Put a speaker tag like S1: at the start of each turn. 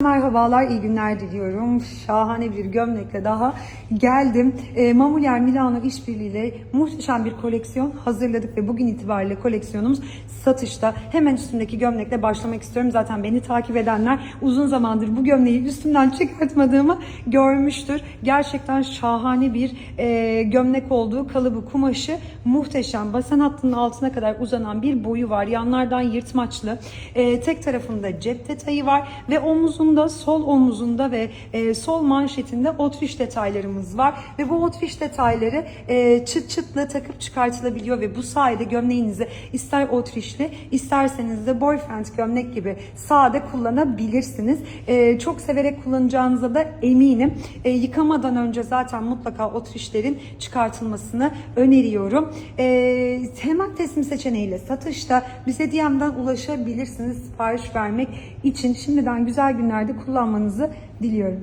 S1: Merhabalar, iyi günler diliyorum. Şahane bir gömlekle daha geldim. E, Mamulier Milano işbirliğiyle muhteşem bir koleksiyon hazırladık ve bugün itibariyle koleksiyonumuz satışta. Hemen üstümdeki gömlekle başlamak istiyorum. Zaten beni takip edenler uzun zamandır bu gömleği üstümden çıkartmadığımı görmüştür. Gerçekten şahane bir e, gömlek olduğu kalıbı, kumaşı muhteşem. Basen hattının altına kadar uzanan bir boyu var. Yanlardan yırtmaçlı. E, tek tarafında cep detayı var ve omuzunda, sol omuzunda ve e, sol manşetinde otriş detaylarımız var. Ve bu otriş detayları e, çıt çıtla takıp çıkartılabiliyor ve bu sayede gömleğinizi ister otrişli isterseniz de boyfriend gömlek gibi sade kullanabilirsiniz. E, çok severek kullanacağınıza da eminim. E, yıkamadan önce zaten mutlaka otrişlerin çıkartılmasını öneriyorum. E, hemen teslim seçeneğiyle satışta bize DM'den ulaşabilirsiniz sipariş vermek için. Şimdiden güzel günlerde kullanmanızı diliyorum.